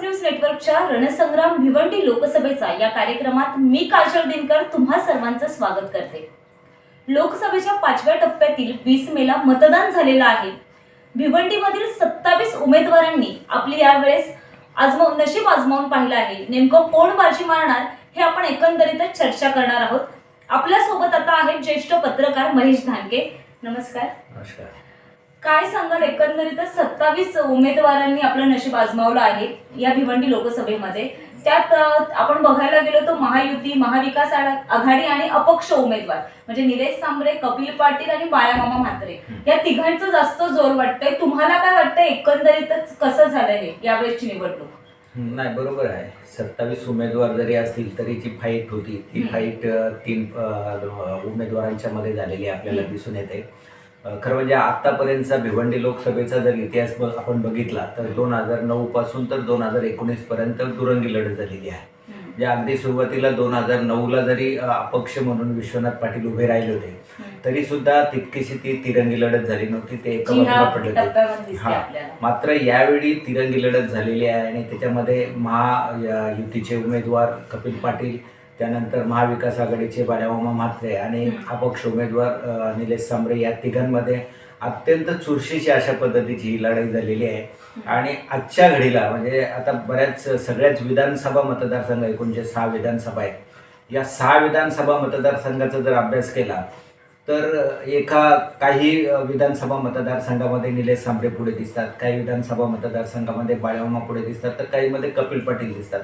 News नेटवर्कच्या रणसंग्राम भिवंडी लोकसभेचा या कार्यक्रमात मी काजल दिनकर तुम्हा सर्वांचं स्वागत करते. लोकसभेच्या पाचव्या टप्प्यातील वीस मेला मतदान झालेलं आहे. भिवंडीमधील सत्तावीस उमेदवारांनी आपली यावेळेस आजमाव नशीब आजमावून पाहिलं आहे. नेमकं कोण बाजी मारणार हे आपण एकंदरीतच चर्चा करणार आहोत. आपल्यासोबत आता आहेत ज्येष्ठ पत्रकार महेश धानके नमस्कार. नमस्कार. काय सांगाल? एकंदरीतच सत्तावीस उमेदवारांनी आपलं नशीब आजमावलं आहे या भिवंडी लोकसभेमध्ये. त्यात आपण बघायला गेलो तर महायुती महाविकास आघा- आघाडी आणि अपक्ष उमेदवार म्हणजे निलेश सांबरे कपिल पाटील आणि बाळामामा म्हात्रे. या तिघांचं जास्त जोर वाटतंय. तुम्हाला काय वाटतंय एकंदरीतच कसं झालं हे यावेळेसची निवडणूक? नाही बरोबर आहे. सत्तावीस उमेदवार जरी असतील तरी जी फाईट होती ती. फाईट तीन उमेदवारांच्या मध्ये झालेली आपल्याला. दिसून येते. खरं म्हणजे आतापर्यंतचा भिवंडी लोकसभेचा जर इतिहास आपण बघितला तर दोन हजार नऊ पासून तर दोन हजार एकोणीस पर्यंत दुरंगी लढत झालेली आहे. म्हणजे अगदी सुरुवातीला दोन हजार नऊला जरी अपक्ष म्हणून विश्वनाथ पाटील उभे राहिले होते. तरी सुद्धा तितकीशी ती तिरंगी लढत झाली नव्हती ते एका बाजूला पडले दिसते हा. मात्र यावेळी तिरंगी लढत झालेली आहे आणि त्याच्यामध्ये महायुतीचे उमेदवार कपिल पाटील त्यानंतर महाविकास आघाडीचे बाळामामा म्हात्रे आणि. अपक्ष उमेदवार निलेश सांबरे या तिघांमध्ये अत्यंत चुरशीची अशा पद्धतीची ही लढाई झालेली आहे. आणि आजच्या घडीला म्हणजे आता बऱ्याच सगळ्याच विधानसभा मतदारसंघ एकूण जे सहा विधानसभा आहेत. या सहा विधानसभा मतदारसंघाचा जर अभ्यास केला तर एका काही विधानसभा मतदारसंघामध्ये निलेश सांबरे पुढे दिसतात काही विधानसभा मतदारसंघामध्ये बाळामामा पुढे दिसतात तर काहीमध्ये कपिल पाटील दिसतात.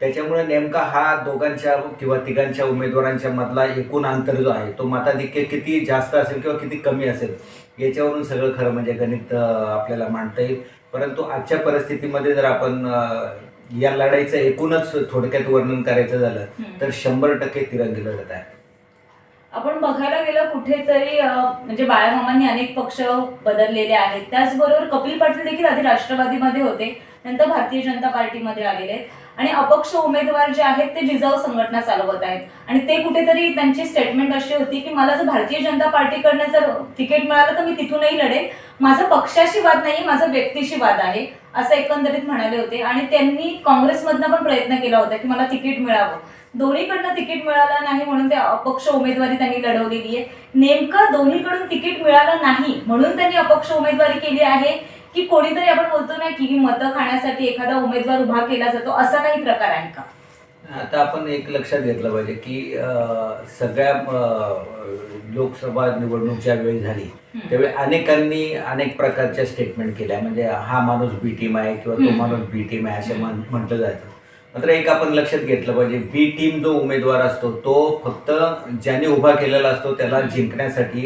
त्याच्यामुळे नेमका हा दोघांच्या किंवा तिघांच्या उमेदवारांच्या मधला एकूण अंतर जो आहे तो मताधिक्य किती जास्त असेल किंवा किती कमी असेल याच्यावरून सगळं खरं म्हणजे गणित आपल्याला मांडता येईल. परंतु आजच्या परिस्थितीमध्ये जर आपण या लढाईचं एकूणच थोडक्यात वर्णन करायचं झालं. तर शंभर टक्के तिरंगी लढत आहे. आपण बघायला गेलं कुठेतरी म्हणजे बाळामामांनी अनेक पक्ष बदललेले आहेत. त्याचबरोबर कपिल पाटील देखील आधी राष्ट्रवादीमध्ये होते नंतर भारतीय जनता पार्टीमध्ये आलेले आहेत. आणि अपक्ष उमेदवार जे आहेत ते जिजाऊ संघटना चालवत आहेत. आणि ते कुठेतरी त्यांची स्टेटमेंट अशी होती की मला जर भारतीय जनता पार्टीकडनं जर तिकीट मिळालं तर मी तिथूनही लढेल. माझा पक्षाशी वाद नाही माझा व्यक्तीशी वाद आहे असं एकंदरीत म्हणाले होते. आणि त्यांनी काँग्रेसमधनं पण प्रयत्न केला होता की मला तिकीट मिळावं. दोन्हीकडनं तिकीट मिळालं नाही म्हणून ते अपक्ष उमेदवारी त्यांनी लढवलेली आहे. नेमकं दोन्हीकडून तिकीट मिळालं नाही म्हणून त्यांनी अपक्ष उमेदवारी केली आहे की कोणीतरी आपण बोलतो ना की मतं खाण्यासाठी एखादा उमेदवार उभा केला जातो असा काही प्रकार आहे का? आता आपण एक लक्षात घेतलं पाहिजे की सगळ्या लोकसभा निवडणूक ज्या वेळी झाली. त्यावेळी अनेकांनी अनेक प्रकारच्या स्टेटमेंट केल्या. म्हणजे हा माणूस बी टीम आहे किंवा तो. माणूस बी टीम आहे असं म्हटलं जातं मात्र एक आपण लक्षात घेतलं पाहिजे बी टीम जो उमेदवार असतो तो फक्त ज्याने उभा केलेला असतो त्याला जिंकण्यासाठी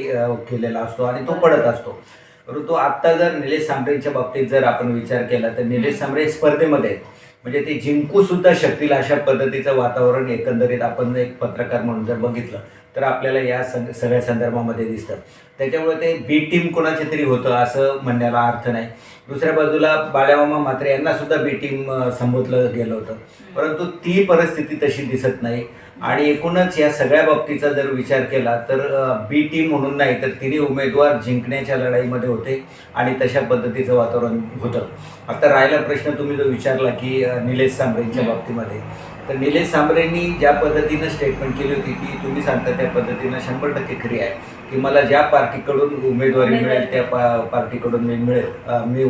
केलेला असतो आणि तो पडत असतो. परंतु आत्ता जर निलेश सांबरेच्या बाबतीत जर आपण विचार केला तर निलेश सांबरे स्पर्धेमध्ये आहेत. म्हणजे ते जिंकू सुद्धा शकतील अशा पद्धतीचं वातावरण एकंदरीत आपण एक पत्रकार म्हणून जर बघितलं तर आपल्याला या सग सगळ्या संदर्भामध्ये दिसतं. त्याच्यामुळे ते बी टीम कोणाचे तरी होतं असं म्हणण्याला अर्थ नाही. दुसऱ्या बाजूला बाळ्यामामा मात्रे यांना सुद्धा बी टीम संबोधलं गेलं होतं. परंतु ती परिस्थिती तशी दिसत नाही. आणि एकूणच या सगळ्या बाबतीचा जर विचार केला तर बी टीम म्हणून नाही तर तिन्ही उमेदवार जिंकण्याच्या लढाईमध्ये होते आणि तशा पद्धतीचं वातावरण होतं. आता राहिला प्रश्न तुम्ही जो विचारला की निलेश सांबरेंच्या. बाबतीमध्ये. तर निलेश सांबरेंनी ज्या पद्धतीनं स्टेटमेंट केली होती ती तुम्ही सांगता त्या पद्धतीनं शंभर टक्के खरी आहे. की मला ज्या पार्टीकडून उमेदवारी मिळेल त्या पा- पार्टीकडून मी मिळेल मी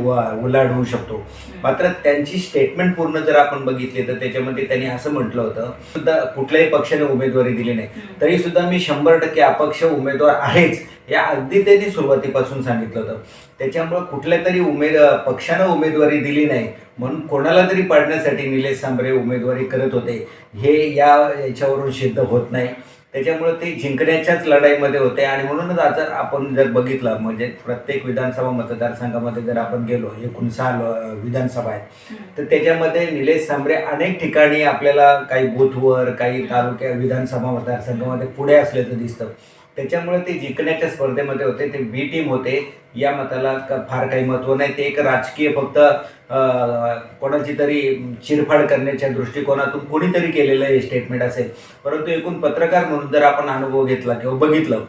उलाढ होऊ शकतो. मात्र त्यांची स्टेटमेंट पूर्ण जर आपण बघितली तर त्याच्यामध्ये त्यांनी असं म्हटलं होतं सुद्धा कुठल्याही पक्षाने उमेदवारी दिली नाही. तरी सुद्धा मी शंभर टक्के अपक्ष उमेदवार आहेच. या अगदी त्यांनी सुरुवातीपासून सांगितलं होतं. त्याच्यामुळे कुठल्या तरी उमेद पक्षानं उमेदवारी दिली नाही म्हणून कोणाला तरी पाडण्यासाठी निलेश सांबरे उमेदवारी करत होते हे या याच्यावरून सिद्ध होत नाही. त्याच्यामुळे ते जिंकण्याच्याच लढाईमध्ये होते. आणि म्हणूनच आज आपण जर बघितलं म्हणजे प्रत्येक विधानसभा मतदारसंघामध्ये जर आपण गेलो एकूण सहा विधानसभा आहेत तर त्याच्यामध्ये निलेश सांबरे अनेक ठिकाणी आपल्याला काही बूथवर काही तालुक्या विधानसभा मतदारसंघामध्ये पुढे असल्याचं दिसतं. त्याच्यामुळे ते जिंकण्याच्या स्पर्धेमध्ये होते ते बी टीम होते. या मताला फार काही महत्त्व नाही. ते एक राजकीय फक्त कोणाची तरी चिरफाड करण्याच्या दृष्टिकोनातून कोणीतरी केलेलं हे स्टेटमेंट असेल. परंतु एकूण पत्रकार म्हणून जर आपण अनुभव घेतला किंवा बघितलं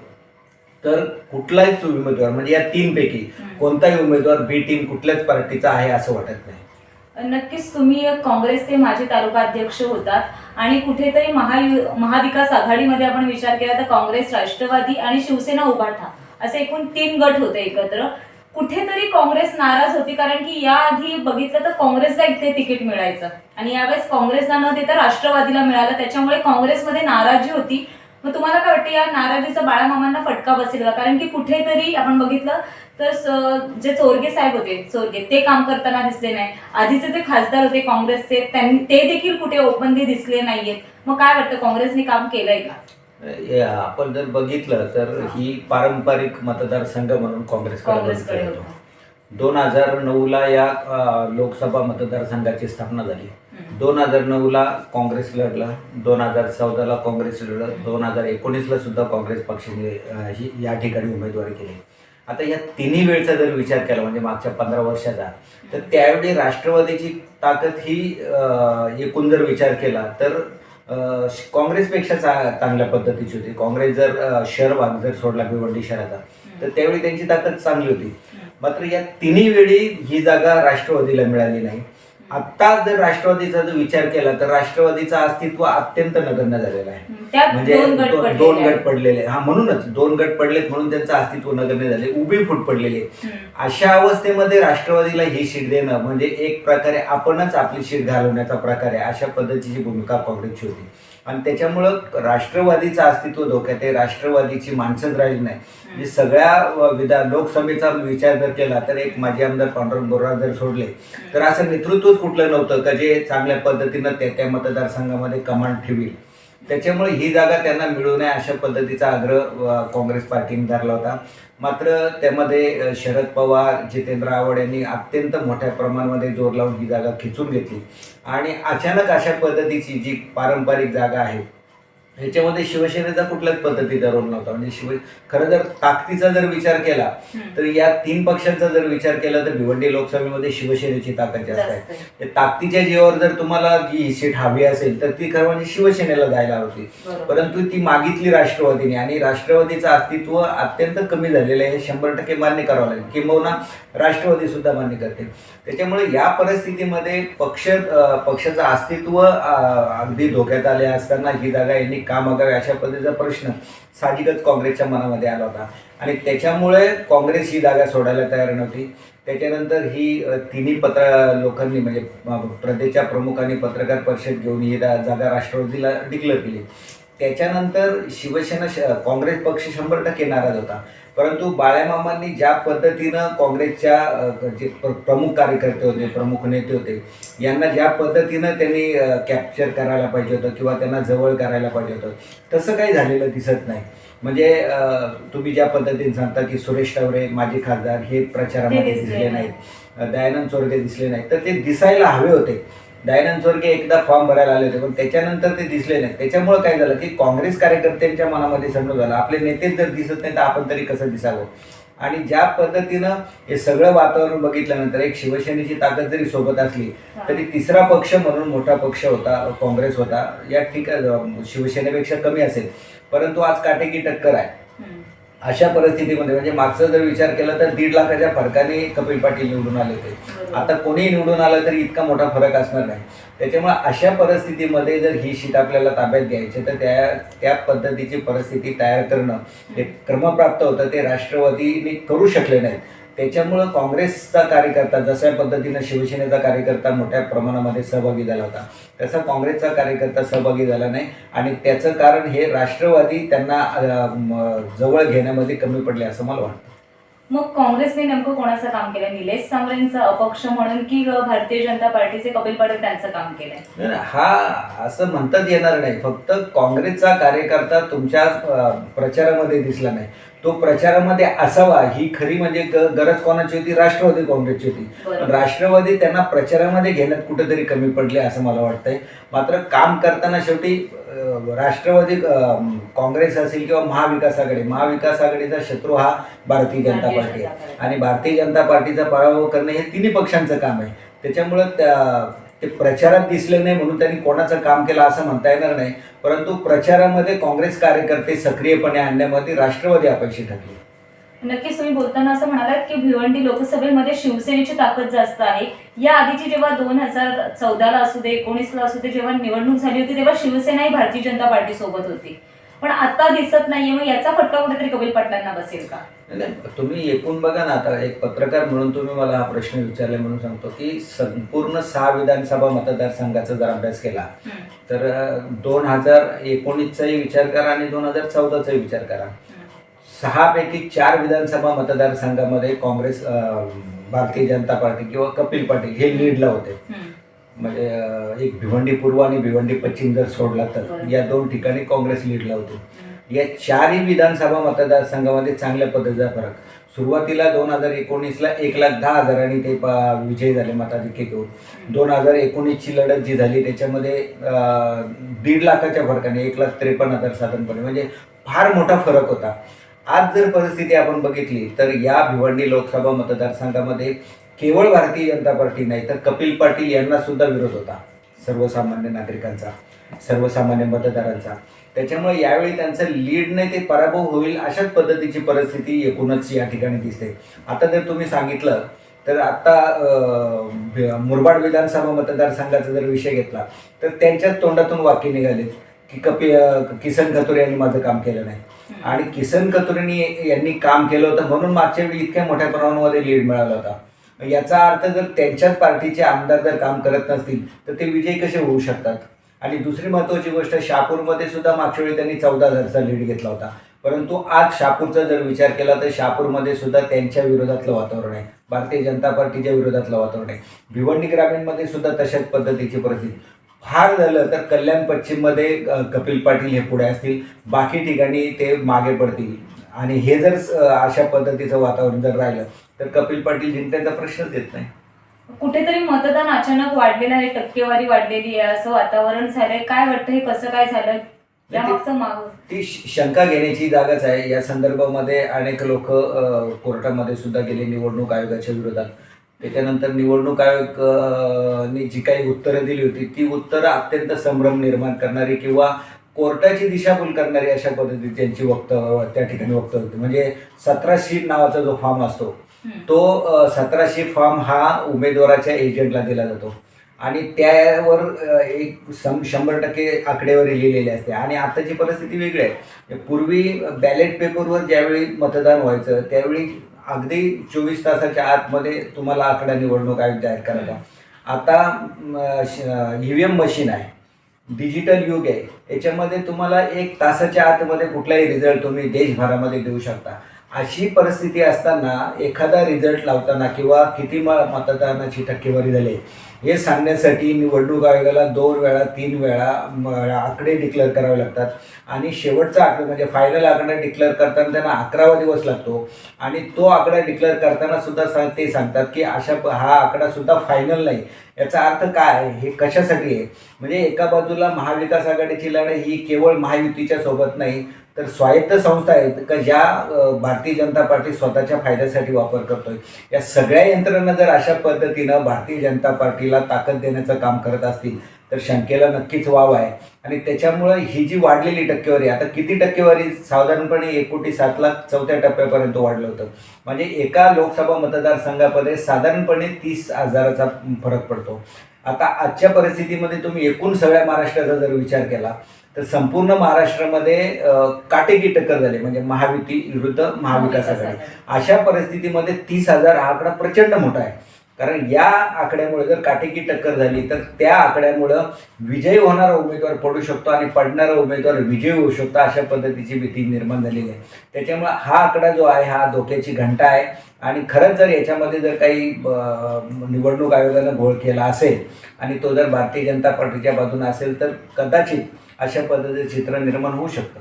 तर कुठलाच उमेदवार म्हणजे या तीन पैकी हम्म. कोणताही उमेदवार बी टीम कुठल्याच पार्टीचा आहे असं वाटत नाही. नक्कीच तुम्ही काँग्रेसचे माजी तालुका अध्यक्ष होतात आणि कुठेतरी महायु महाविकास आघाडीमध्ये आपण विचार केला तर काँग्रेस राष्ट्रवादी आणि शिवसेना उभाठा असे एकूण तीन गट होते एकत्र. कुठेतरी काँग्रेस नाराज होती कारण की याआधी बघितलं तर काँग्रेसला इथे तिकीट मिळायचं. आणि यावेळेस काँग्रेसला न देता राष्ट्रवादीला मिळालं त्याच्यामुळे काँग्रेसमध्ये नाराजी होती. मग तुम्हाला काय वाटतं या नाराजीचा बाळामामांना फटका बसेल का? कारण की कुठेतरी आपण बघितलं तर जे चोरगे साहेब होते चोरगे ते काम करताना दिसले नाही. आधीचे जे खासदार होते काँग्रेसचे त्यांनी ते देखील कुठे ओपनली दिसले नाहीयेत. मग काय वाटतं काँग्रेसने काम केलंय का? आपण जर बघितलं तर ही पारंपरिक मतदारसंघ म्हणून काँग्रेसकडे. दोन हजार नऊला या लोकसभा मतदारसंघाची स्थापना झाली. दोन हजार नऊला काँग्रेस लढला दोन हजार चौदाला काँग्रेस लढलं दोन हजार एकोणीसला सुद्धा काँग्रेस पक्षाने ही या ठिकाणी उमेदवारी केली आता या तिन्ही वेळचा जर विचार केला म्हणजे मागच्या पंधरा वर्षाचा तर त्यावेळी राष्ट्रवादीची ताकद ही एकूण जर विचार केला तर काँग्रेसपेक्षा चा चांगल्या पद्धतीची होती. काँग्रेस जर शहरभाग जर सोडला भिवंडी शहराचा तर त्यावेळी त्यांची ताकद चांगली होती. मात्र या तिन्ही वेळी ही जागा राष्ट्रवादीला मिळाली नाही. आत्ता जर राष्ट्रवादीचा जर विचार केला तर राष्ट्रवादीचं अस्तित्व अत्यंत नगण्य झालेलं आहे. म्हणजे दोन गट दो- पडलेले दोन आहेत. गट पडलेले. हा म्हणूनच दोन गट पडलेत म्हणून त्यांचं अस्तित्व नगण्य झाले. उभी फूट पडलेली. अशा अवस्थेमध्ये राष्ट्रवादीला ही सीट देणं म्हणजे एक प्रकारे आपणच आपली सीट घालवण्याचा प्रकार आहे. अशा पद्धतीची भूमिका काँग्रेसची होती. आणि त्याच्यामुळं राष्ट्रवादीचं अस्तित्व धोक्यात आहे. राष्ट्रवादीची माणसंच राहिली नाही. म्हणजे सगळ्या विधान लोकसभेचा विचार जर केला तर एक माजी आमदार पांडुरंग बोरा जर सोडले तर असं नेतृत्वच कुठलं नव्हतं का जे चांगल्या पद्धतीनं त्या त्या मतदारसंघामध्ये कमांड ठेवील. त्याच्यामुळे ही जागा त्यांना मिळू नये अशा पद्धतीचा आग्रह काँग्रेस पार्टीने धरला होता. मात्र त्यामध्ये शरद पवार जितेंद्र आव्हाड यांनी अत्यंत मोठ्या प्रमाणामध्ये जोर लावून ही जागा खिचून घेतली. आणि अचानक अशा पद्धतीची जी पारंपरिक जागा आहे ह्याच्यामध्ये शिवसेनेचा कुठल्याच पद्धतीचा रोल नव्हता. म्हणजे शिव खरं जर ताकदीचा जर विचार केला. तर या तीन पक्षांचा जर विचार केला तर भिवंडी लोकसभेमध्ये शिवसेनेची ताकद जास्त आहे. ताकदीच्या जीवावर जर तुम्हाला जी सीट हवी असेल तर ती खरं म्हणजे शिवसेनेला जायला होती. परंतु ती मागितली राष्ट्रवादीने आणि राष्ट्रवादीचं अस्तित्व अत्यंत कमी झालेलं आहे. हे शंभर टक्के मान्य करावं लागेल. किंबहुना राष्ट्रवादी सुद्धा मान्य करते त्याच्यामुळे या परिस्थितीमध्ये पक्ष पक्षाचं अस्तित्व अगदी धोक्यात आले असताना ही जागा यांनी का मागावी अशा पद्धतीचा प्रश्न साहजिकच काँग्रेसच्या मनामध्ये आला होता. आणि त्याच्यामुळे काँग्रेस ही जागा सोडायला तयार नव्हती. त्याच्यानंतर ही तिन्ही पत्र लोकांनी म्हणजे प्रदेशच्या प्रमुखांनी पत्रकार परिषद घेऊन ही जागा राष्ट्रवादीला डिक्लेअर केली. त्याच्यानंतर शिवसेना श- काँग्रेस पक्ष शंभर टक्के नाराज होता. परंतु बाळ्यामामांनी ज्या पद्धतीनं काँग्रेसच्या जे प्र- प्रमुख कार्यकर्ते होते प्रमुख नेते होते यांना ज्या पद्धतीनं त्यांनी कॅप्चर करायला पाहिजे होतं किंवा त्यांना जवळ करायला पाहिजे होतं तसं काही झालेलं दिसत नाही. म्हणजे तुम्ही ज्या पद्धतीने सांगता की सुरेश टावरे माजी खासदार हे प्रचारामध्ये दिसले नाहीत. दयानंद चोरगे दिसले नाहीत. तर ते दिसायला हवे होते. दयानंद एकदा फॉर्म भरायला आले होते पण त्याच्यानंतर ते दिसले नाहीत त्याच्यामुळे काय झालं की काँग्रेस कार्यकर्त्यांच्या मनामध्ये समजून झालं. आपले नेतेच जर दिसत नाही तर आपण तरी कसं दिसावं? आणि ज्या पद्धतीनं हे सगळं वातावरण बघितल्यानंतर एक शिवसेनेची ताकद जरी सोबत असली तरी तिसरा पक्ष म्हणून मोठा पक्ष होता काँग्रेस होता. या ठिकाणी शिवसेनेपेक्षा कमी असेल. परंतु आज काटेकी टक्कर आहे. अशा परिस्थितीमध्ये म्हणजे मागचा जर विचार केला तर दीड लाखाच्या फरकाने कपिल पाटील निवडून आले होते. आता कोणीही निवडून आलं तरी इतका मोठा फरक असणार नाही. त्याच्यामुळे अशा परिस्थितीमध्ये जर ही शीट आपल्याला ताब्यात घ्यायची तर त्या त्या पद्धतीची परिस्थिती तयार करणं हे क्रमप्राप्त होतं ते राष्ट्रवादीने करू शकले नाहीत. त्याच्यामुळं काँग्रेसचा कार्यकर्ता जशा पद्धतीनं शिवसेनेचा कार्यकर्ता मोठ्या प्रमाणामध्ये सहभागी झाला होता तसा काँग्रेसचा कार्यकर्ता सहभागी झाला नाही. आणि त्याचं कारण हे राष्ट्रवादी त्यांना जवळ घेण्यामध्ये कमी पडले असं मला वाटतं. मग काँग्रेसने नेमकं कोणाचं काम केलं? निलेश सांबरेंचं अपक्ष म्हणून की भारतीय जनता पार्टीचे कपिल पाटील त्यांचं काम केलंय? हा असं म्हणताच येणार नाही. फक्त काँग्रेसचा कार्यकर्ता तुमच्या प्रचारामध्ये दिसला नाही. तो प्रचारामध्ये असावा ही खरी म्हणजे ग- गरज कोणाची होती? राष्ट्रवादी काँग्रेसची होती. राष्ट्रवादी त्यांना प्रचारामध्ये घेण्यात कुठेतरी कमी पडले असं मला वाटतंय. मात्र काम करताना शेवटी राष्ट्रवादी काँग्रेस असेल किंवा महाविकास आघाडी महाविकास आघाडीचा शत्रू हा भारतीय जनता पार्टी आहे. आणि भारतीय जनता पार्टीचा पराभव करणे हे तिन्ही पक्षांचं काम आहे. त्याच्यामुळं त्या- ते प्रचारात दिसले नाही म्हणून त्यांनी कोणाचं काम केलं असं म्हणता येणार नाही. परंतु प्रचारामध्ये काँग्रेस कार्यकर्ते सक्रियपणे आणण्यामध्ये राष्ट्रवादी अपयशी ठरली. नक्कीच तुम्ही बोलताना असं म्हणालात की भिवंडी लोकसभेमध्ये शिवसेनेची ताकद जास्त आहे. या आधीची जेव्हा दोन हजार चौदाला असू दे एकोणीसला असू दे जेव्हा निवडणूक झाली होती तेव्हा शिवसेना ही भारतीय जनता पार्टी सोबत होती. पण आता दिसत नाहीये मग याचा फटका कुठेतरी कपिल पाटलांना बसेल का? नाही, तुम्ही एकूण बघा ना आता एक पत्रकार म्हणून तुम्ही मला हा प्रश्न विचारला म्हणून सांगतो की संपूर्ण सहा विधानसभा मतदारसंघाचा जर अभ्यास केला तर दोन हजार एकोणीसचाही विचार करा आणि दोन हजार चौदाचाही विचार करा सहापैकी चार विधानसभा मतदारसंघामध्ये काँग्रेस भारतीय जनता पार्टी किंवा कपिल पाटील हे लीडला होते. म्हणजे एक भिवंडी पूर्व आणि भिवंडी पश्चिम जर सोडला तर. या दोन ठिकाणी काँग्रेस लीडला होते या चारही विधानसभा मतदारसंघामध्ये चांगल्या पद्धतीचा फरक. सुरुवातीला दोन हजार एकोणीसला एक लाख दहा हजारांनी ते प- विजयी झाले मताधिक्य घेऊन. दोन हजार एकोणीसची लढत जी झाली त्याच्यामध्ये दीड लाखाच्या फरकाने एक लाख त्रेपन्न हजार साधारणपणे म्हणजे फार मोठा फरक होता. आज जर परिस्थिती आपण बघितली तर या भिवंडी लोकसभा मतदारसंघामध्ये केवळ भारतीय जनता पार्टी नाही तर कपिल पाटील यांना सुद्धा विरोध होता. सर्वसामान्य नागरिकांचा सर्वसामान्य मतदारांचा. त्याच्यामुळे यावेळी त्यांचं लीडने ते पराभव होईल अशाच पद्धतीची परिस्थिती एकूणच या ठिकाणी दिसते. आता जर तुम्ही सांगितलं तर आता मुरबाड विधानसभा मतदारसंघाचा जर विषय घेतला तर त्यांच्याच तोंडातून वाक्य निघाले की कपि किसन कतुरे यांनी माझं काम केलं नाही. आणि किसन कतुरेंनी यांनी काम केलं होतं म्हणून मागच्या वेळी इतक्या मोठ्या प्रमाणामध्ये लीड मिळाला होता. याचा अर्थ जर त्यांच्याच पार्टीचे आमदार जर काम करत नसतील तर ते विजयी कसे होऊ शकतात? आणि दुसरी महत्त्वाची गोष्ट शहापूरमध्ये सुद्धा मागच्या वेळी त्यांनी चौदा हजारचा लीड घेतला होता. परंतु आज शहापूरचा जर विचार केला तर शहापूरमध्ये सुद्धा त्यांच्या विरोधातलं वातावरण आहे. भारतीय जनता पार्टीच्या विरोधातलं वातावरण आहे. भिवंडी ग्रामीणमध्ये सुद्धा तशाच पद्धतीची परिस्थिती. फार झालं तर कल्याण पश्चिममध्ये कपिल पाटील हे पुढे असतील. बाकी ठिकाणी ते मागे पडतील. आणि हे जर अशा पद्धतीचं वातावरण जर राहिलं तर कपिल पाटील जिंकण्याचा प्रश्नच येत नाही. कुठेतरी मतदान अचानक वाढलेलं आहे टक्केवारी वाढलेली आहे असं वातावरण झालंय. काय वाटतं हे कसं काय झालं माग. ती शंका घेण्याची जागाच आहे. या संदर्भामध्ये अनेक लोक कोर्टामध्ये सुद्धा गेले निवडणूक आयोगाच्या विरोधात. त्याच्यानंतर निवडणूक आयोग जी काही उत्तरं दिली होती ती उत्तरं अत्यंत संभ्रम निर्माण करणारी किंवा कोर्टाची दिशाभूल करणारी अशा पद्धतीची त्यांची वक्तव्य त्या ठिकाणी वक्तव्य होती. म्हणजे सतरा शीट नावाचा जो फॉर्म असतो तो सतराशे फॉर्म हा उमेदवाराच्या एजंटला दिला जातो. आणि त्यावर एक सम शंभर टक्के आकडेवारी लिहिलेली असते. आणि आताची परिस्थिती वेगळी आहे. पूर्वी बॅलेट पेपरवर ज्यावेळी मतदान व्हायचं त्यावेळी अगदी चोवीस तासाच्या आतमध्ये तुम्हाला आकडा निवडणूक आयोग जाहीर करायचा. आता ई व्ही एम मशीन आहे. डिजिटल युग आहे. याच्यामध्ये तुम्हाला एक तासाच्या आतमध्ये कुठलाही रिझल्ट तुम्ही देशभरामध्ये देऊ शकता. अशी परिस्थिती असताना एखादा रिझल्ट लावताना किंवा किती म मतदानाची टक्केवारी झाली हे सांगण्यासाठी निवडणूक आयोगाला दोन वेळा तीन वेळा आकडे डिक्लेअर करावे लागतात. आणि शेवटचा आकडा म्हणजे फायनल आकडा डिक्लेअर करताना त्यांना अकरावा दिवस लागतो. आणि तो आकडा डिक्लेअर करताना सुद्धा सा- ते सांगतात की अशा प- हा आकडा सुद्धा फायनल नाही. याचा अर्थ काय? आहे? हे कशासाठी आहे? म्हणजे एका बाजूला महाविकास आघाडीची लढाई ही केवळ महायुतीच्या सोबत नाही तर स्वायत्त संस्था आहेत का ज्या भारतीय जनता पार्टी स्वतःच्या फायद्यासाठी वापर करतोय. या सगळ्या यंत्रणा जर अशा पद्धतीनं भारतीय जनता पार्टीला ताकद देण्याचं काम करत असतील तर शंकेला नक्कीच वाव आहे. आणि त्याच्यामुळं ही जी वाढलेली टक्केवारी आता किती टक्केवारी? साधारणपणे एक कोटी सात लाख चौथ्या टप्प्यापर्यंत वाढलं होतं. म्हणजे एका लोकसभा मतदारसंघामध्ये साधारणपणे तीस हजाराचा फरक पडतो. आता आजच्या परिस्थितीमध्ये तुम्ही एकूण सगळ्या महाराष्ट्राचा जर विचार केला तर संपूर्ण महाराष्ट्रामध्ये काटेकी टक्कर झाली. म्हणजे महायुती विरुद्ध महाविकास आघाडी. अशा परिस्थितीमध्ये तीस हजार हा आकडा प्रचंड मोठा आहे. कारण या आकड्यामुळे जर काटेकी टक्कर झाली तर त्या आकड्यामुळं विजयी होणारा उमेदवार पडू शकतो आणि पडणारा उमेदवार विजयी होऊ शकतो अशा पद्धतीची भीती निर्माण झालेली आहे. त्याच्यामुळे हा आकडा जो आहे हा धोक्याची घंटा आहे. आणि खरंच जर याच्यामध्ये जर काही निवडणूक आयोगानं घोळ केला असेल आणि तो जर भारतीय जनता पार्टीच्या बाजूने असेल तर कदाचित अशा पद्धतीचं चित्र निर्माण होऊ शकतं.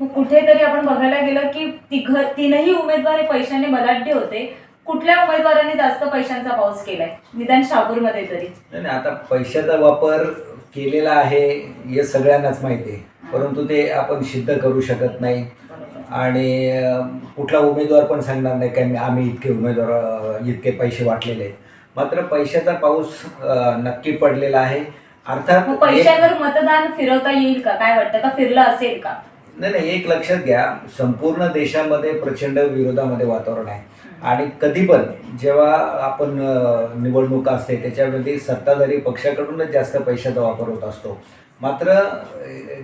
मग कुठेतरी आपण बघायला गेलं की तिघ तीनही उमेदवार हे पैशाने बलाढ्य होते. कुठल्या उमेदवाराने जास्त पैशांचा पाऊस केलाय? निदान शापूरमध्ये तरी. नाही नाही, आता पैशाचा वापर केलेला आहे हे सगळ्यांनाच माहिती आहे. परंतु ते आपण सिद्ध करू शकत नाही. आणि अं, कुठला उमेदवार पण सांगणार नाही की आम्ही- आम्ही इतके उमेदवार अं, इतके पैसे वाटलेले आहेत. मात्र पैशाचा पाऊस अं, नक्की पडलेला आहे. अर्थात मग एक- पैशावर मतदान फिरवता येईल का? काय वाटतं? का फिरलं असेल का? नाही नाही एक लक्षात घ्या. संपूर्ण देशामध्ये प्रचंड विरोधामध्ये वातावरण आहे. आणि कधी पण जेव्हा आपण अ, निवडणूक असते त्याच्यामध्ये सत्ताधारी पक्षाकडूनच जास्त पैशाचा वापर होत असतो. मात्र अ,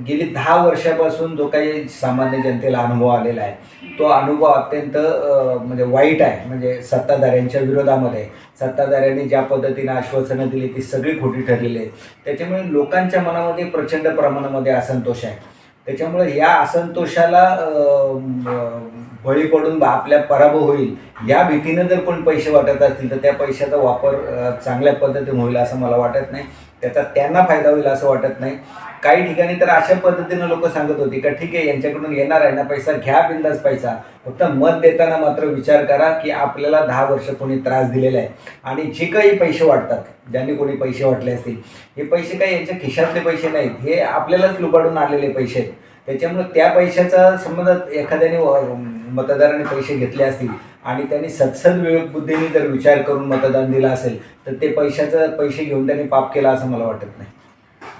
गेली दहा वर्षापासून जो काही सामान्य जनतेला अनुभव आलेला आहे तो अनुभव अत्यंत अ, म्हणजे वाईट आहे. म्हणजे सत्ताधाऱ्यांच्या विरोधामध्ये. सत्ताधाऱ्यांनी ज्या पद्धतीने आश्वासनं दिली ती सगळी खोटी ठरलेली आहेत. त्याच्यामुळे लोकांच्या मनामध्ये प्रचंड प्रमाणामध्ये असंतोष आहे. त्याच्यामुळे या असंतोषाला बळी पडून बा- आपल्या पराभव होईल या भीतीनं जर कोण पैसे वाटत असतील तर त्या पैशाचा वापर चांगल्या पद्धतीने होईल असं मला वाटत नाही. त्याचा त्यांना फायदा होईल असं वाटत नाही. काही ठिकाणी तर अशा पद्धतीनं लोक सांगत होती का ठीक आहे यांच्याकडून येणार आहे ना पैसा घ्या बिंदास पैसा. फक्त मत देताना मात्र विचार करा की आपल्याला दहा वर्ष कोणी त्रास दिलेला आहे. आणि जे काही पैसे वाटतात ज्यांनी कोणी पैसे वाटले असतील हे पैसे काही यांच्या खिशातले पैसे नाहीत. हे आपल्यालाच लुबाडून आलेले पैसे आहेत. त्याच्यामुळे त्या पैशाचा संबंध एखाद्याने मतदाराने पैसे घेतले असतील आणि त्यांनी सत्सद विवेक बुद्धीने जर विचार करून मतदान दिलं असेल तर ते पैशाचा पैसे घेऊन त्यांनी पाप केला असं मला वाटत नाही.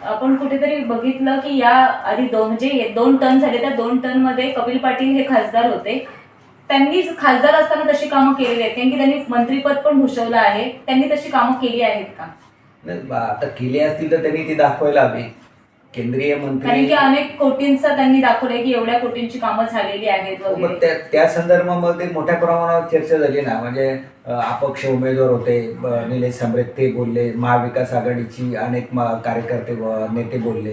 आपण कुठेतरी बघितलं की या आधी दोन म्हणजे दोन टर्न झाले त्या दोन टर्नमध्ये कपिल पाटील हे खासदार होते. त्यांनी खासदार असताना तशी कामं केलेली आहेत कारण की त्यांनी मंत्रीपद पण भूषवलं आहे. त्यांनी तशी कामं केली आहेत का? नाही, बा- आता केली असतील तर त्यांनी ती दाखवायला हवी. केंद्रीय कारण मंत्री की अनेक कोटींचा त्यांनी दाखवलंय की एवढ्या कोटींची कामं झालेली आहेत हो, मग वगैरे. त्या त्या संदर्भामध्ये मोठ्या प्रमाणावर चर्चा झाली ना म्हणजे अ, अपक्ष उमेदवार होते ब- निलेश सांबरे ते बोलले महाविकास आघाडीची अनेक मा- कार्यकर्ते व नेते बोलले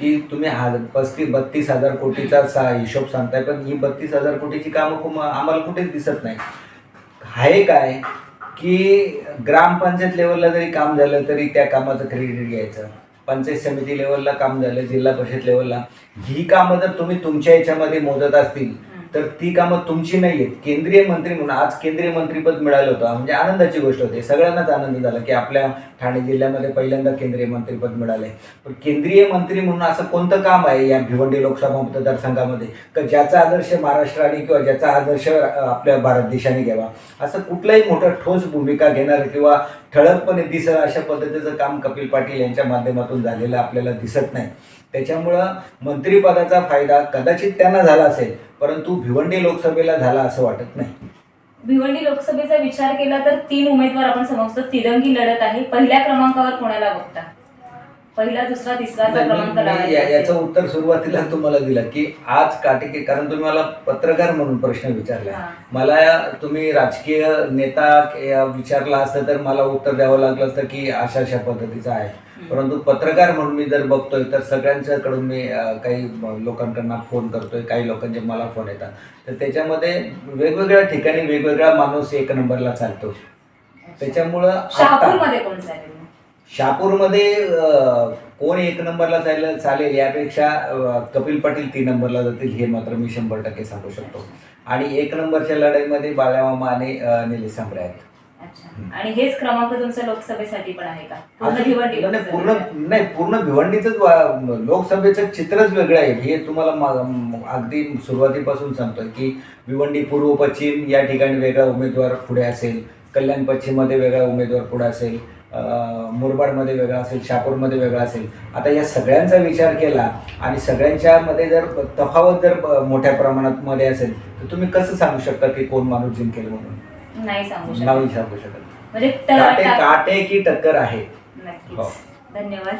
की तुम्ही हा पस्तीस बत्तीस हजार कोटीचा सा हिशोब सांगताय पण ही बत्तीस हजार कोटीची कामं कुम- आम्हाला कुठेच दिसत नाही. आहे काय की ग्रामपंचायत लेवलला जरी काम झालं तरी त्या कामाचं क्रेडिट घ्यायचं. पंचायत समिती लेवलला काम झालं जिल्हा परिषद लेवलला ही कामं जर तुम्ही तुमच्या याच्यामध्ये मोजत असतील तर ती कामं तुमची नाही आहेत केंद्रीय मंत्री म्हणून आज केंद्रीय मंत्रीपद मिळालं होतं. म्हणजे आनंदाची गोष्ट होती. सगळ्यांनाच आनंद झाला की आपल्या ठाणे जिल्ह्यामध्ये पहिल्यांदा केंद्रीय मंत्रीपद मिळालंय. पण केंद्रीय मंत्री म्हणून असं कोणतं काम आहे या भिवंडी लोकसभा मतदारसंघामध्ये? का ज्याचा आदर्श महाराष्ट्राने किंवा ज्याचा आदर्श आपल्या भारत देशाने घ्यावा? असं कुठलंही मोठं ठोस भूमिका घेणार किंवा ठळकपणे दिसणं अशा पद्धतीचं काम कपिल पाटील यांच्या माध्यमातून झालेलं आपल्याला दिसत नाही. त्याच्यामुळं मंत्रिपदाचा फायदा कदाचित त्यांना झाला असेल परंतु भिवंडी लोकसभेला झाला असं वाटत नाही. भिवंडी लोकसभेचा विचार केला तर तीन उमेदवार आपण समजतो तिरंगी लढत आहे. पहिल्या क्रमांकावर कोणाला बघता? पहिला दुसरा तिसराचा मी- क्रमांक मी लावायचा या- असेल. याचं उत्तर सुरुवातीला तुम्हाला दिलं की आज काटेके कारण तुम्ही मला पत्रकार म्हणून प्रश्न विचारला. हा. मला तुम्ही राजकीय नेता विचारला असतं तर मला उत्तर द्यावं लागलं असतं की अशा अशा पद्धतीचं आहे. परंतु पत्रकार म्हणून मी जर बघतोय तर सगळ्यांच्याकडून मी काही लोकांकडनं फोन करतोय काही लोकांचे मला फोन येतात. तर त्याच्यामध्ये वेगवेगळ्या ठिकाणी वेगवेगळा माणूस एक नंबरला चालतो. त्याच्यामुळं शहापूरमध्ये कोण चालेल? शहापूरमध्ये अं, कोण एक नंबरला जायला चालेल यापेक्षा कपिल पाटील तीन नंबरला जातील हे मात्र मी शंभर टक्के सांगू शकतो. आणि एक नंबरच्या लढाईमध्ये बाळामामा आणि निलेश सांबरे आहेत. अच्छा. आणि हेच क्रमांक तुमचा लोकसभेसाठी पण आहे का? पूर्ण भिवंडी नाही, पूर्ण? नाही पूर्ण भिवंडीचंच वा- लोकसभेचं चित्रच वेगळं आहे. हे तुम्हाला अगदी सुरुवातीपासून सांगतोय की भिवंडी पूर्व पश्चिम या ठिकाणी वेगळा उमेदवार पुढे असेल. कल्याण पश्चिममध्ये वेगळा उमेदवार पुढे असेल. मुरबाडमध्ये वेगळा असेल. शहापूरमध्ये वेगळा असेल. आता या सगळ्यांचा विचार केला आणि सगळ्यांच्यामध्ये जर तफावत जर मोठ्या प्रमाणात मध्ये असेल तर तुम्ही कसं सांगू शकता की कोण माणूस जिंकेल म्हणून? नाही सांगू शकत. नाही सांगू शकत. म्हणजे काटे काटे की टक्कर आहे. हो. नक्कीच धन्यवाद.